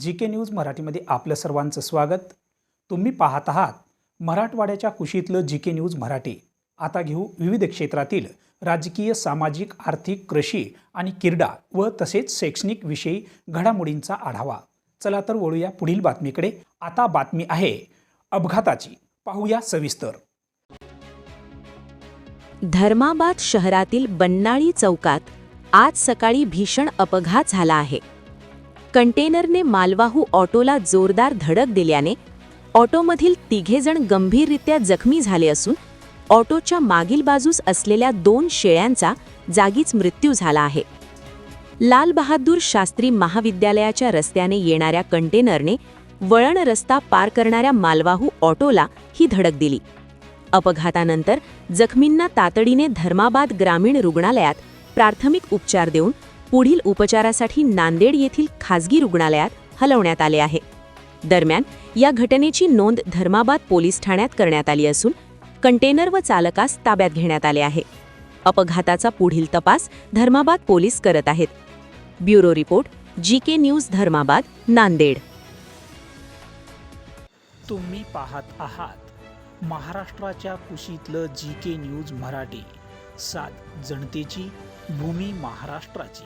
जी K news मराठीमध्ये आपलं सर्वांचं स्वागत. तुम्ही पाहत आहात मराठवाड्याच्या कुशीतलं जी के न्यूज मराठी. आता घेऊ विविध क्षेत्रातील राजकीय सामाजिक आर्थिक कृषी आणि क्रीडा व तसेच शैक्षणिक विषयी घडामोडींचा आढावा. चला तर वळूया पुढील बातमीकडे. आता बातमी आहे अपघाताची. पाहूया सविस्तर. धर्माबाद शहरातील बन्नाळी चौकात आज सकाळी भीषण अपघात झाला आहे. कंटेनरने मालवाहू ऑटोला जोरदार धडक दिल्याने ऑटोमधील तिघेजण गंभीररित्या जखमी झाले असून ऑटोच्या मागील बाजूस असलेल्या दोन शेळ्यांचा जागीच मृत्यू झाला आहे. लाल बहादूर शास्त्री महाविद्यालयाच्या रस्त्याने येणाऱ्या कंटेनरने वळण रस्ता पार करणाऱ्या मालवाहू ऑटोला ही धडक दिली. अपघातानंतर जखमींना तातडीने धर्माबाद ग्रामीण रुग्णालयात प्राथमिक उपचार देऊन पुढील उपचारासाठी नांदेड येथील खासगी रुग्णालयात हलवण्यात आले आहे. दरम्यान या घटनेची नोंद धर्माबाद पोलीस ठाण्यात करण्यात आली असून कंटेनर व चालकास ताब्यात घेण्यात आले आहे. अपघाताचा पुढील तपास धर्माबाद पोलीस करत आहेत. Bureau report G K news Dharmabad Nanded. तुम्ही पाहत आहात महाराष्ट्राच्या कुशीतलं जी के न्यूज मराठी. सात जनतेची भूमी महाराष्ट्राची.